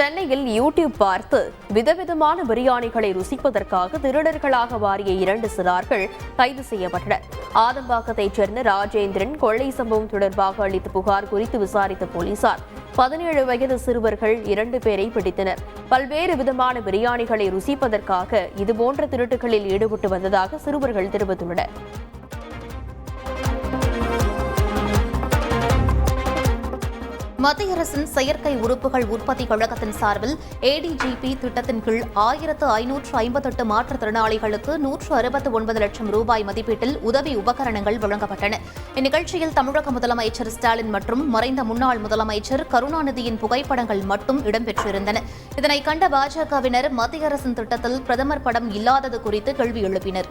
சென்னையில் யூடியூப் பார்த்து விதவிதமான பிரியாணிகளை ருசிப்பதற்காக திருடர்களாக வாரிய இரண்டு சிறார்கள் கைது செய்யப்பட்டனர். ஆதம்பாக்கத்தைச் சேர்ந்த ராஜேந்திரன் கொள்ளை சம்பவம் தொடர்பாக அளித்த புகார் குறித்து விசாரித்த போலீசார் பதினேழு வயது சிறுவர்கள் இரண்டு பேரை பிடித்தனர். பல்வேறு விதமான பிரியாணிகளை ருசிப்பதற்காக இதுபோன்ற திருட்டுகளில் ஈடுபட்டு வந்ததாக சிறுவர்கள் தெரிவித்துள்ளனர். மத்திய அரசின் செயற்கை உறுப்புகள் உற்பத்தி கழகத்தின் சார்பில் ஏடிஜிபி திட்டத்தின் கீழ் ஆயிரத்து ஐநூற்று ஐம்பத்தெட்டு மாற்றுத்திறனாளிகளுக்கு நூற்று அறுபத்து ஒன்பது லட்சம் ரூபாய் மதிப்பீட்டில் உதவி உபகரணங்கள் வழங்கப்பட்டன. இந்நிகழ்ச்சியில் தமிழக முதலமைச்சர் ஸ்டாலின் மற்றும் மறைந்த முன்னாள் முதலமைச்சர் கருணாநிதியின் புகைப்படங்கள் மட்டும் இடம்பெற்றிருந்தன. இதனை கண்ட பாஜகவினர் மத்திய அரசின் திட்டத்தில் பிரதமர் படம் இல்லாதது குறித்து கேள்வி எழுப்பினர்.